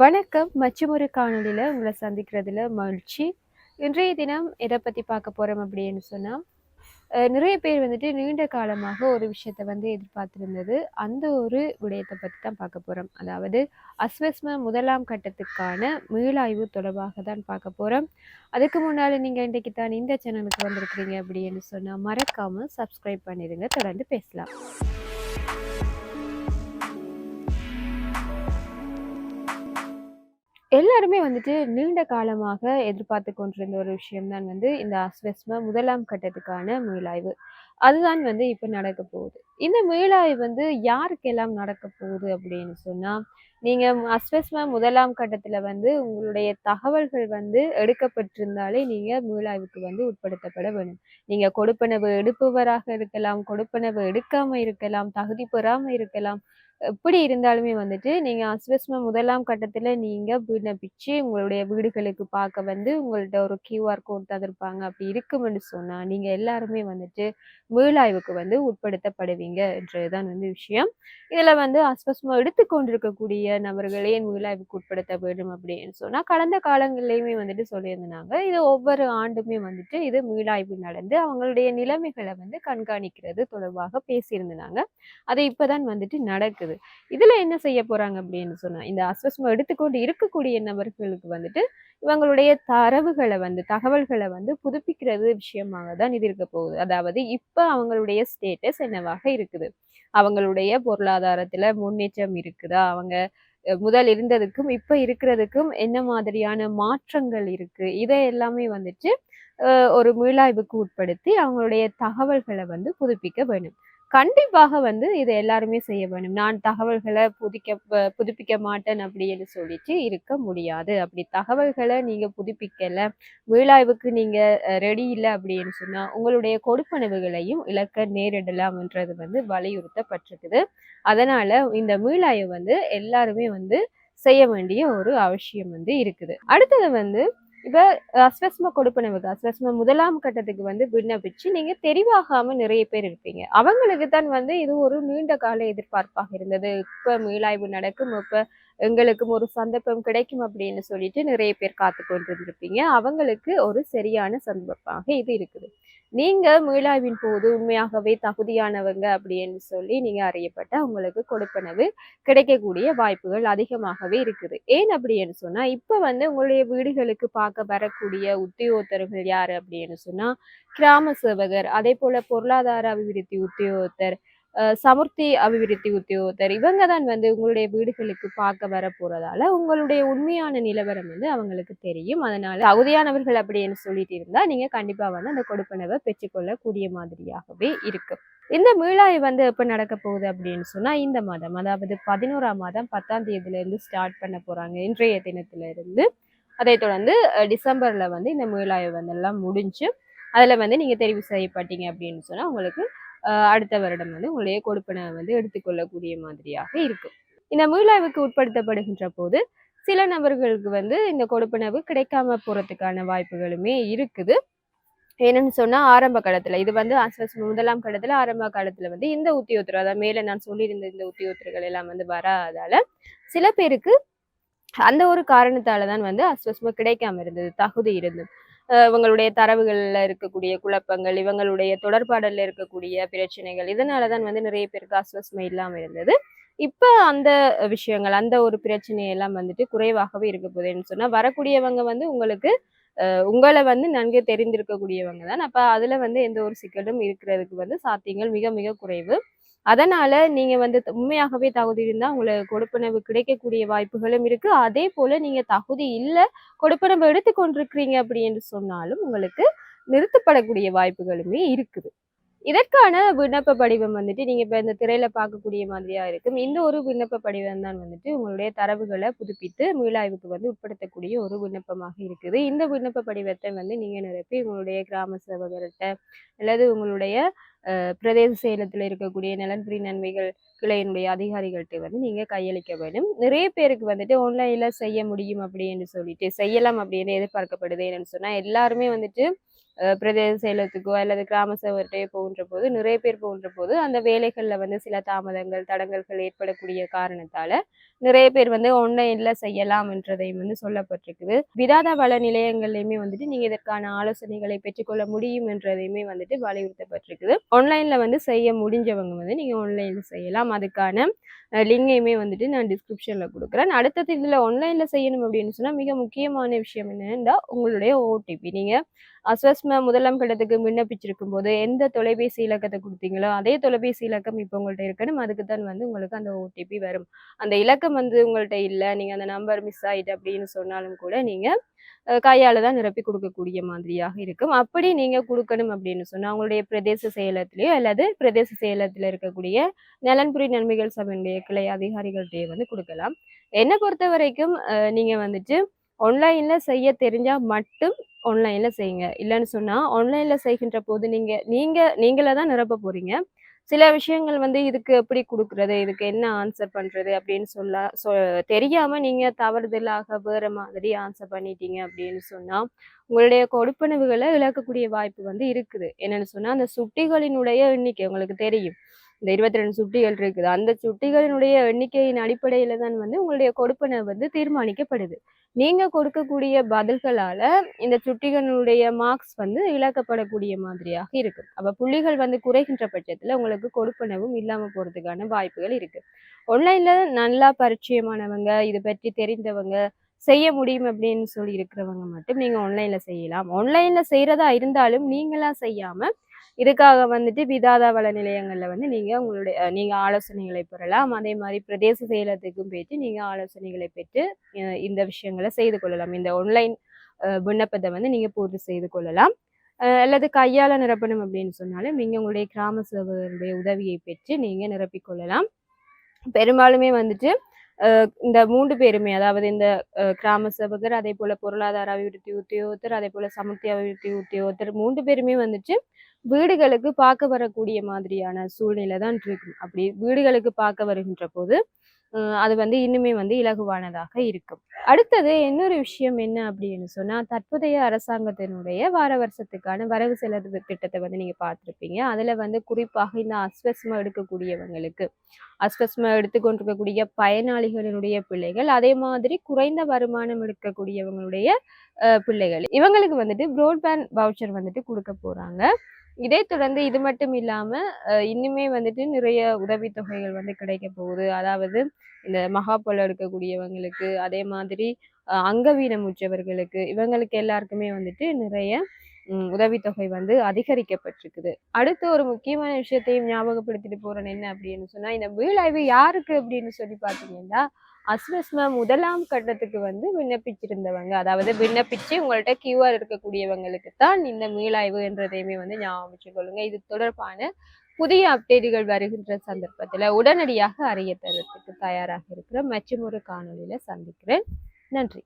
வணக்கம். மற்றொரு காணொளியில் உங்களை சந்திக்கிறதுல மகிழ்ச்சி. இன்றைய தினம் எதை பற்றி பார்க்க போகிறோம் அப்படின்னு சொன்னால் நிறைய பேர் வந்துட்டு நீண்ட காலமாக ஒரு விஷயத்தை வந்து எதிர்பார்த்துருந்தது. அந்த ஒரு விடயத்தை பற்றி தான் பார்க்க போகிறோம் அதாவது அஸ்வஸ்ம முதலாம் கட்டத்துக்கான மீளாய்வு தொடர்பாக தான் பார்க்க போகிறோம் அதுக்கு முன்னால் நீங்கள் இன்றைக்கு தான் இந்த சேனலுக்கு வந்திருக்கிறீங்க அப்படின்னு சொன்னால் மறக்காமல் சப்ஸ்கிரைப் பண்ணிடுங்க. தொடர்ந்து பேசலாம். எல்லாருமே வந்துட்டு நீண்ட காலமாக எதிர்பார்த்து கொண்டிருந்த ஒரு விஷயம்தான் வந்து இந்த அஸ்வஸ்ம முதலாம் கட்டத்துக்கான மீளாய்வு. அதுதான் வந்து இப்போ நடக்க போகுது. இந்த மீளாய்வு வந்து யாருக்கெல்லாம் நடக்க போகுது அப்படின்னு சொன்னால் நீங்கள் அஸ்வஸ்ம முதலாம் கட்டத்தில் வந்து உங்களுடைய தகவல்கள் வந்து எடுக்கப்பட்டிருந்தாலே நீங்கள் மீளாய்வுக்கு வந்து உட்படுத்தப்பட வேணும் நீங்கள் கொடுப்பனவு எடுப்பவராக இருக்கலாம் கொடுப்பனவு எடுக்காமல் இருக்கலாம் தகுதி பெறாமல் இருக்கலாம் எப்படி இருந்தாலுமே வந்துட்டு நீங்க அஸ்வஸ்ம முதலாம் கட்டத்துல நீங்க விண்ணப்பிச்சு உங்களுடைய வீடுகளுக்கு பார்க்க வந்து உங்கள்ட்ட ஒரு கியூஆர் கோட் தந்திருப்பாங்க. அப்படி இருக்கும்னு சொன்னா நீங்க எல்லாருமே வந்துட்டு மீளாய்வுக்கு வந்து உட்படுத்தப்படுவீங்க என்றதுதான் வந்து விஷயம். இதுல வந்து அஸ்வஸ்மம் எடுத்துக்கொண்டிருக்கக்கூடிய நபர்களே மீளாய்வுக்கு உட்படுத்த வேண்டும் அப்படின்னு சொன்னா கடந்த காலங்கள்லேயுமே வந்துட்டு சொல்லியிருந்தாங்க. இது ஒவ்வொரு ஆண்டுமே வந்துட்டு இது மீளாய்வு நடந்து அவங்களுடைய நிலைமைகளை வந்து கண்காணிக்கிறது தொடர்பாக பேசியிருந்தாங்க. அது இப்பதான் வந்துட்டு நடக்குது. இதுல என்ன செய்ய போறாங்க அப்படின்னு சொன்னா இந்த அஸ்வஸ்மம் எடுத்துக்கொண்டு இருக்கக்கூடிய நபர்களுக்கு வந்துட்டு இவங்களுடைய தரவுகளை வந்து தகவல்களை வந்து புதுப்பிக்கிறது விஷயமாக தான் இது இருக்க போகுது. அதாவது இப்போ அவங்களுடைய ஸ்டேட்டஸ் என்னவாக இருக்குது? அவங்களுடைய பொருளாதாரத்துல முன்னேற்றம் இருக்குதா? அவங்க முதல் இருந்ததுக்கும் இப்ப இருக்கிறதுக்கும் என்ன மாதிரியான மாற்றங்கள் இருக்கு? இதை எல்லாமே வந்துட்டு ஒரு மீளாய்வுக்கு உட்படுத்தி அவங்களுடைய தகவல்களை வந்து புதுப்பிக்க வேணும் கண்டிப்பாக வந்து இதை எல்லாருமே செய்ய வேணும் நான் தகவல்களை புதுக்க புதுப்பிக்க மாட்டேன் அப்படின்னு சொல்லிட்டு இருக்க முடியாது. அப்படி தகவல்களை நீங்க புதுப்பிக்கல மீளாய்வுக்கு நீங்க ரெடி இல்லை அப்படின்னு சொன்னா உங்களுடைய கொடுப்பனவுகளையும் இழக்க நேரிடலாம்ன்றது வந்து வலியுறுத்தப்பட்டிருக்குது. அதனால இந்த மீளாய்வு வந்து எல்லாருமே வந்து செய்ய வேண்டிய ஒரு அவசியம் வந்து இருக்குது. அடுத்தது வந்து இப்ப அஸ்வஸ்ம கொடுப்பனவுக்கு அஸ்வஸ்ம முதலாம் கட்டத்துக்கு வந்து விண்ணப்பிச்சு நீங்க தெரிவாகாம நிறைய பேர் இருப்பீங்க. அவங்களுக்கு தான் வந்து இது ஒரு நீண்ட கால எதிர்பார்ப்பாக இருந்தது. இப்ப மீளாய்வு நடக்கும் இப்ப எங்களுக்கும் ஒரு சந்தர்ப்பம் கிடைக்கும் அப்படின்னு சொல்லிட்டு நிறைய பேர் காத்து கொண்டிருந்திருப்பீங்க. அவங்களுக்கு ஒரு சரியான சந்தர்ப்பமாக இது இருக்குது. நீங்க மீளாய்வின் போது உண்மையாகவே தகுதியானவங்க அப்படின்னு சொல்லி நீங்க அறியப்பட்ட உங்களுக்கு கொடுப்பனவு கிடைக்கக்கூடிய வாய்ப்புகள் அதிகமாகவே இருக்குது. ஏன் அப்படின்னு சொன்னா இப்ப வந்து உங்களுடைய வீடுகளுக்கு பார்க்க வரக்கூடிய உத்தியோகத்தர்கள் யாரு அப்படின்னு சொன்னா கிராம சேவகர் அதே போல பொருளாதார அபிவிருத்தி உத்தியோகத்தர் சமுர்த்தி அபிவிருத்தி உத்தியோகத்தர் இவங்க தான் வந்து உங்களுடைய வீடுகளுக்கு பார்க்க வர போறதால உங்களுடைய உண்மையான நிலவரம் வந்து அவங்களுக்கு தெரியும். அதனால தகுதியானவர்கள் அப்படின்னு சொல்லிட்டு இருந்தா நீங்க கண்டிப்பா வந்து அந்த கொடுப்பனவை பெற்றுக்கொள்ளக்கூடிய மாதிரியாகவே இருக்கு இந்த மீளாய் வந்து எப்ப நடக்க போகுது அப்படின்னு சொன்னா இந்த மாதம் அதாவது பதினோராம் மாதம் பத்தாம் தேதியில இருந்து ஸ்டார்ட் பண்ண போறாங்க. இன்றைய தினத்துல இருந்து அதை தொடர்ந்து டிசம்பர்ல வந்து இந்த மீளாய் வந்து எல்லாம் முடிஞ்சு அதில் வந்து நீங்கள் தெரிவு செய்யப்பட்டீங்க அப்படின்னு சொன்னால் உங்களுக்கு அடுத்த வருடம் வந்து உங்களுடைய கொடுப்பனை வந்து எடுத்துக்கொள்ளக்கூடிய மாதிரியாக இருக்கும் இந்த மீளாய்வுக்கு உட்படுத்தப்படுகின்ற போது சில நபர்களுக்கு வந்து இந்த கொடுப்பனவு கிடைக்காம போறதுக்கான வாய்ப்புகளுமே இருக்குது. என்னன்னு சொன்னா ஆரம்ப காலத்துல இது வந்து முதலாம் காலத்துல ஆரம்ப காலத்துல வந்து இந்த உத்தியோகத்தர் அதாவது மேல நான் சொல்லியிருந்த இந்த உத்தியோத்தர்கள் எல்லாம் வந்து வராதால சில பேருக்கு அந்த ஒரு காரணத்தால தான் வந்து அஸ்வஸ்ம கிடைக்காம இருந்தது தகுதி இருந்தது. இவங்களுடைய தரவுகளில் இருக்கக்கூடிய குழப்பங்கள் இவங்களுடைய தொடர்பாடலில் இருக்கக்கூடிய பிரச்சனைகள் இதனால தான் வந்து நிறைய பேருக்கு அஸ்வஸ்மை இல்லாமல் இருந்தது. இப்போ அந்த விஷயங்கள் அந்த ஒரு பிரச்சனையெல்லாம் வந்துட்டு குறைவாகவே இருக்க போகுதுன்னு சொன்னால் வரக்கூடியவங்க வந்து உங்களுக்கு உங்களை வந்து நன்கு தெரிந்திருக்கக்கூடியவங்க தான். அப்போ அதில் வந்து எந்த ஒரு சிக்கலும் இருக்கிறதுக்கு வந்து சாத்தியங்கள் மிக மிக குறைவு. அதனால நீங்க வந்து உண்மையாகவே தகுதி இருந்தா உங்களுக்கு கொடுப்பனவு கிடைக்கக்கூடிய வாய்ப்புகளும் இருக்கு. அதே போல நீங்க தகுதி இல்லை கொடுப்பனவு எடுத்துக்கொண்டிருக்கிறீங்க அப்படின்னு சொன்னாலும் உங்களுக்கு நிறுத்தப்படக்கூடிய வாய்ப்புகளுமே இருக்குது. இதற்கான விண்ணப்ப படிவம் வந்துட்டு நீங்க இப்ப இந்த திரையில பார்க்கக்கூடிய மாதிரியா இருக்கும். இந்த ஒரு விண்ணப்ப படிவம் தான் வந்துட்டு உங்களுடைய தரவுகளை புதுப்பித்து மீளாய்வுக்கு வந்து உட்படுத்தக்கூடிய ஒரு விண்ணப்பமாக இருக்குது. இந்த விண்ணப்ப படிவத்தை வந்து நீங்க நிரப்பி உங்களுடைய கிராம சேவகர்கிட்ட அல்லது உங்களுடைய பிரதேச சேலத்தில் இருக்கக்கூடிய நலன்புரி நன்மைகள் கிளையினுடைய அதிகாரிகள்கிட்ட வந்து நீங்கள் கையளிக்க வேண்டும். நிறைய பேருக்கு வந்துட்டு ஆன்லைனில் செய்ய முடியும் அப்படின்னு சொல்லிட்டு செய்யலாம் அப்படின்னு எதிர்பார்க்கப்படுது என்னன்னு சொன்னால் எல்லாருமே வந்துட்டு பிரதேச செயலத்துக்கோ அல்லது கிராம சபையோ போகின்ற போது நிறைய பேர் போகின்ற போது அந்த வேலைகளில் வந்து சில தாமதங்கள் தடங்கல்கள் ஏற்படக்கூடிய காரணத்தால நிறைய பேர் வந்து ஆன்லைன்ல செய்யலாம் என்றதையும் வந்து சொல்லப்பட்டிருக்குது. விதாத வள நிலையங்கள்லையுமே வந்துட்டு நீங்க இதற்கான ஆலோசனைகளை பெற்றுக்கொள்ள முடியும் என்றதையுமே வந்துட்டு வலியுறுத்தப்பட்டிருக்குது. ஆன்லைன்ல வந்து செய்ய முடிஞ்சவங்க வந்து நீங்க ஆன்லைன்ல செய்யலாம். அதுக்கான லிங்கையுமே வந்துட்டு நான் டிஸ்கிரிப்ஷன்ல கொடுக்குறேன். அடுத்தது இதுல ஆன்லைன்ல செய்யணும் அப்படின்னு சொன்னா மிக முக்கியமான விஷயம் என்னன்னா உங்களுடைய ஓடிபி நீங்க அஸ்வஸ்ம முதலாம் கட்டத்துக்கு விண்ணப்பிச்சிருக்கும் போது எந்த தொலைபேசி இலக்கத்தை கொடுத்தீங்களோ அதே தொலைபேசி இலக்கம் இப்போ உங்கள்கிட்ட இருக்கணும் அதுக்கு தான் வந்து உங்களுக்கு அந்த ஓடிபி வரும். அந்த இலக்கம் வந்து உங்கள்கிட்ட இல்லை. நீங்கள் அந்த நம்பர் மிஸ் ஆயிட்டு அப்படின்னு சொன்னாலும் கூட நீங்கள் கையால் தான் நிரப்பி கொடுக்கக்கூடிய மாதிரியாக இருக்கும். அப்படி நீங்கள் கொடுக்கணும் அப்படின்னு சொன்னால் உங்களுடைய பிரதேச செயலத்திலேயோ அல்லது பிரதேச செயலத்தில் இருக்கக்கூடிய நலன்புரி நன்மைகள் சபையினுடைய கிளை அதிகாரிகள்கிட்டயே வந்து கொடுக்கலாம். என்னை பொறுத்த வரைக்கும் நீங்கள் வந்துட்டு ஆன்லைனில் செய்ய தெரிஞ்சால் மட்டும் ஆன்லைனில் செய்யுங்க. இல்லைன்னு சொன்னால் ஆன்லைனில் செய்கின்ற போது நீங்கள் நீங்கள் நீங்களே தான் நிரப்ப போகிறீங்க சில விஷயங்கள் வந்து இதுக்கு எப்படி கொடுக்குறது இதுக்கு என்ன ஆன்சர் பண்ணுறது அப்படின்னு சொல்ல சொ தெரியாமல் நீங்கள் தவறுதலாக வேறு மாதிரி ஆன்சர் பண்ணிட்டீங்க அப்படின்னு சொன்னால் உங்களுடைய கொடுப்பனவுகளை இழக்கக்கூடிய வாய்ப்பு வந்து இருக்குது. என்னென்னு சொன்னால் அந்த சுட்டிகளினுடைய எண்ணிக்கை உங்களுக்கு தெரியும். இந்த இருபத்தி ரெண்டு சுட்டிகள் இருக்குது. அந்த சுட்டிகளினுடைய எண்ணிக்கையின் அடிப்படையில் தான் வந்து உங்களுடைய கொடுப்பனவு வந்து தீர்மானிக்கப்படுது. நீங்க கொடுக்கக்கூடிய பதில்களால இந்த சுட்டிகளுடைய மார்க்ஸ் வந்து இழக்கப்படக்கூடிய மாதிரியாக இருக்கு. அப்ப புள்ளிகள் வந்து குறைகின்ற பட்சத்துல உங்களுக்கு கொடுப்பனவும் இல்லாம போறதுக்கான வாய்ப்புகள் இருக்கு. ஆன்லைன்ல நல்லா பரிச்சயமானவங்க இது பற்றி தெரிந்தவங்க செய்ய முடியும் அப்படின்னு சொல்லி இருக்கிறவங்க மட்டும் நீங்க ஆன்லைன்ல செய்யலாம். ஆன்லைன்ல செய்யறதா இருந்தாலும் நீங்களா செய்யாம இதுக்காக வந்துட்டு விதாதா வள நிலையங்கள்ல வந்து நீங்க உங்களுடைய நீங்கள் நீங்க ஆலோசனைகளை பெறலாம். அதே மாதிரி பிரதேச செயலத்துக்கும் போயிட்டு நீங்க ஆலோசனைகளை பெற்று இந்த விஷயங்களை செய்து கொள்ளலாம். இந்த ஆன்லைன் விண்ணப்பத்தை வந்து நீங்க பூர்த்தி செய்து கொள்ளலாம். அல்லது கையால நிரப்பணும் அப்படின்னு சொன்னாலும் நீங்க உங்களுடைய கிராம சேவகருடைய உதவியை பெற்று நீங்க நிரப்பிக்கொள்ளலாம் பெரும்பாலுமே வந்துட்டு இந்த மூன்று பேருமே அதாவது இந்த கிராம சபகர் அதே போல பொருளாதார அபிவிருத்தி உத்தியோகத்தர் அதே போல சமுர்த்தி அபிவிருத்தி உத்தியோகத்தர் மூன்று பேருமே வந்துச்சு வீடுகளுக்கு பார்க்க வரக்கூடிய மாதிரியான சூழ்நிலை தான் இருக்கும் அப்படி வீடுகளுக்கு பார்க்க வருகின்ற போது அது வந்து இன்னுமே வந்து இலகுவானதாக இருக்கும். அடுத்தது இன்னொரு விஷயம் என்ன அப்படின்னு சொன்னால் தற்போதைய அரசாங்கத்தினுடைய வார வருஷத்துக்கான வரவு செலவு திட்டத்தை வந்து நீங்கள் பார்த்துருப்பீங்க. அதில் வந்து குறிப்பாக இந்த அஸ்வஸ்மா எடுக்கக்கூடியவங்களுக்கு அஸ்வஸ்மா எடுத்துக்கொண்டிருக்கக்கூடிய பயனாளிகளினுடைய பிள்ளைகள் அதே மாதிரி குறைந்த வருமானம் எடுக்கக்கூடியவங்களுடைய பிள்ளைகள். இவங்களுக்கு வந்துட்டு ப்ரோட்பேண்ட் வவுச்சர் வந்துட்டு கொடுக்க போகிறாங்க இதே தொடர்ந்து இது மட்டும் இல்லாம இன்னுமே வந்துட்டு நிறைய உதவித்தொகைகள் வந்து கிடைக்க போகுது. அதாவது இந்த மகாபல எடுக்கக்கூடியவங்களுக்கு அதே மாதிரி அங்கவீனம் உற்றவர்களுக்கு இவங்களுக்கு எல்லாருக்குமே வந்துட்டு நிறைய உதவித்தொகை வந்து அதிகரிக்கப்பட்டிருக்குது. அடுத்து ஒரு முக்கியமான விஷயத்தையும் ஞாபகப்படுத்திட்டு போறேன். என்ன அப்படின்னு சொன்னா இந்த வீழாய்வு யாருக்கு அப்படின்னு சொல்லி பாத்தீங்கன்னா அஸ்வஸ்ம முதலாம் கட்டத்துக்கு வந்து விண்ணப்பிச்சிருந்தவங்க. அதாவது விண்ணப்பிச்சு உங்கள்ட்ட கியூஆர் இருக்கக்கூடியவங்களுக்கு தான் இந்த மீளாய்வு என்றதையுமே வந்து ஞாபகம் வச்சுக்கொள்ளுங்க இது தொடர்பான புதிய அப்டேட்டுகள் வருகின்ற சந்தர்ப்பத்தில் உடனடியாக அறிய தரத்துக்கு தயாராக இருக்கிற மற்றும் ஒரு காணொலியில் சந்திக்கிறேன். நன்றி.